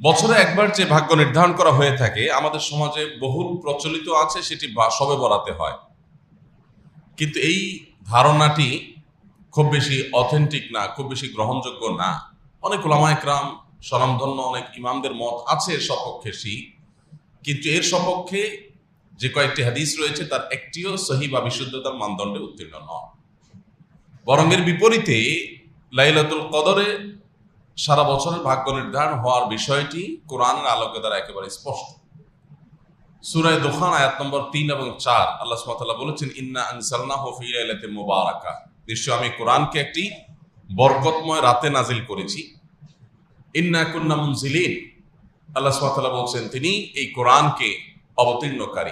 বছরে একবার যে ভাগ্য নির্ধারণ করা হয়ে থাকে, আমাদের সমাজে বহুল প্রচলিত আছে, সেটি সবে বরাতে হয়। কিন্তু এই ধারণাটি খুব বেশি অথেন্টিক না, খুব বেশি গ্রহণযোগ্য না। অনেক ওলামায়করাম স্বনামধন্য অনেক ইমামদের মত আছে এর সপক্ষে সেই কিন্তু এর সপক্ষে যে কয়েকটি হাদিস রয়েছে, তার একটিও সহি বা বিশুদ্ধতার মানদণ্ডে উত্তীর্ণ নয়। বরং এর বিপরীতে, লাইলাতুল কদরে সারা বছরের ভাগ্য নির্ধারণ হওয়ার বিষয়টি কোরআনের আলোকে দ্বারা একেবারে স্পষ্ট। সুরায় দোকান আয়াত নম্বর তিন এবং চার, আল্লাহ সুবহানাহু বলেছেন, ইন্না আনসালনা ফি লাইলাতিন মুবারাকা। নিশ্চয় আমি কোরআনকে একটি বরকতময় রাতে নাজিল করেছি। ইন্না কুন্না মুনজিলিন। আল্লাহ সুবহানাহু বলছেন, তিনি এই কোরআনকে অবতীর্ণকারী।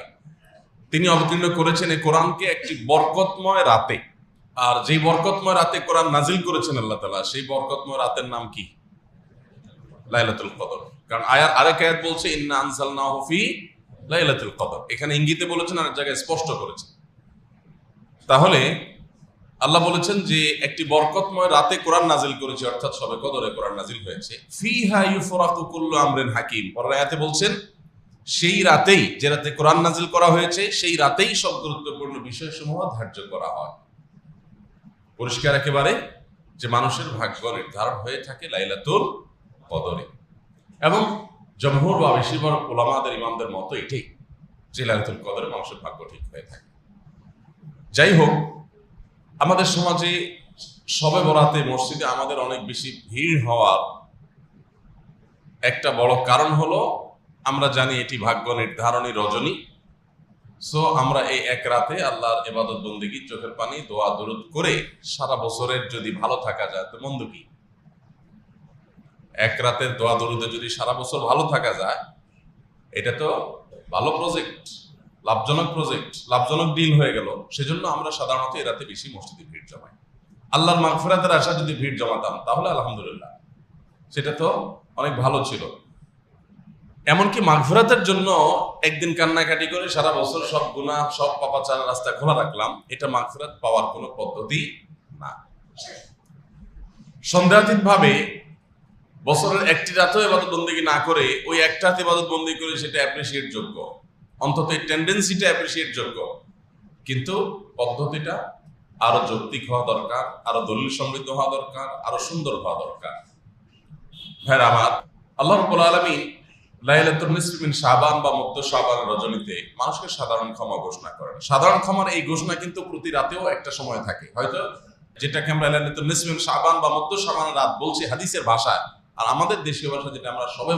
তিনি অবতীর্ণ করেছেন এই কোরআনকে একটি বরকতময় রাতে। আর যেই বরকতময় রাতে কোরআন নাজিল করেছেন আল্লাহ তালা সেই বরকতময় রাতের নাম কি? লাইলাতুল কদর। কারণ আয়ার আরেক আয়াত বলছে, ইন্না আনসালনাহু ফি লাইলাতুল কদর। এখানে ইঙ্গিতে বলেছেন আর জায়গায় স্পষ্ট করেছেন। তাহলে আল্লাহ বলেছেন যে, একটি বরকতময় রাতে কোরআন নাজিল করেছে, অর্থাৎ সবে কদরে কোরআন নাজিল হয়েছে। ফি ফিহা ইউফরাকু কুল্লু আমরিন হাকিম। পরের আয়াতে বলছেন, সেই রাতেই যে রাতে কোরআন নাজিল করা হয়েছে, সেই রাতেই সব গুরুত্বপূর্ণ বিষয়সমূহ ধার্য করা হয়। পরিষ্কার একেবারে যে মানুষের ভাগ্য নির্ধারণ হয়ে থাকে লাইলাতুল কদরে। এবং জমহুর বা বেশিরভাগ ওলামাদের ইমামদের মতো এটাই যে লাইলাতুল কদরে মানুষের ভাগ্য ঠিক হয়ে থাকে। যাই হোক, আমাদের সমাজে সবে বরাতে মসজিদে আমাদের অনেক বেশি ভিড় হওয়ার একটা বড় কারণ হলো, আমরা জানি এটি ভাগ্য নির্ধারণী, রজনী। সো আমরা এই এক রাতে আল্লাহর এবাদত বন্দিগি, চোখের পানি, দোয়া, দরুদ করে সারা বছরের যদি ভালো থাকা যায়, তো মন্দ কি? এক রাতের দোয়া, দরুদে যদি সারা বছর ভালো থাকা যায়, এটা তো ভালো প্রজেক্ট লাভজনক প্রজেক্ট লাভজনক ডিল হয়ে গেল। সেজন্য আমরা সাধারণত এই রাতে বেশি মসজিদে ভিড় জমাই। আল্লাহর মাগফিরাতের আশা যদি ভিড় জমাতাম, তাহলে আলহামদুলিল্লাহ। সেটা তো অনেক ভালো ছিল। এমনকি মাগফিরাতের জন্য একদিন কান্নাকাটি করে সারা বছর সব গুনাহ, সব পাপাচার রাস্তা খোলা রাখলাম। এটা মাগফিরাত পাওয়ার কোনো পদ্ধতি না। সন্দেহাতীত ভাবে বছরের একটি রাতেও এবাদত বন্দিগি না করে ওই একটা রাতে এবাদত বন্দি করে সেটা অ্যাপ্রিসিয়েট যোগ্য। অন্তত এই টেন্ডেন্সিটা অ্যাপ্রিসিয়েট যোগ্য। কিন্তু পদ্ধতিটা আরও যৌক্তিক হওয়া দরকার, আরও দলিল সমৃদ্ধ হওয়া দরকার, আরও সুন্দর হওয়া দরকার। ভাইর আমার, আল্লাহ আলমী লাইলাতুল নিসফ মিন শাবান বা মধ্য শাবান রজনীতে মানুষকে সাধারণ ক্ষমা ঘোষণা করেন। সাধারণ ক্ষমার এই ঘোষণা কিন্তু প্রতি রাতেও একটা সময় থাকে। হয়তো যেটাকে আমরা লাইলাতুল নিসফ মিন শাবান বা মধ্য শাবান রাত বলছি হাদিসের ভাষায়, আর আমাদের দেশীয় ভাষা যেটা আমরা সবে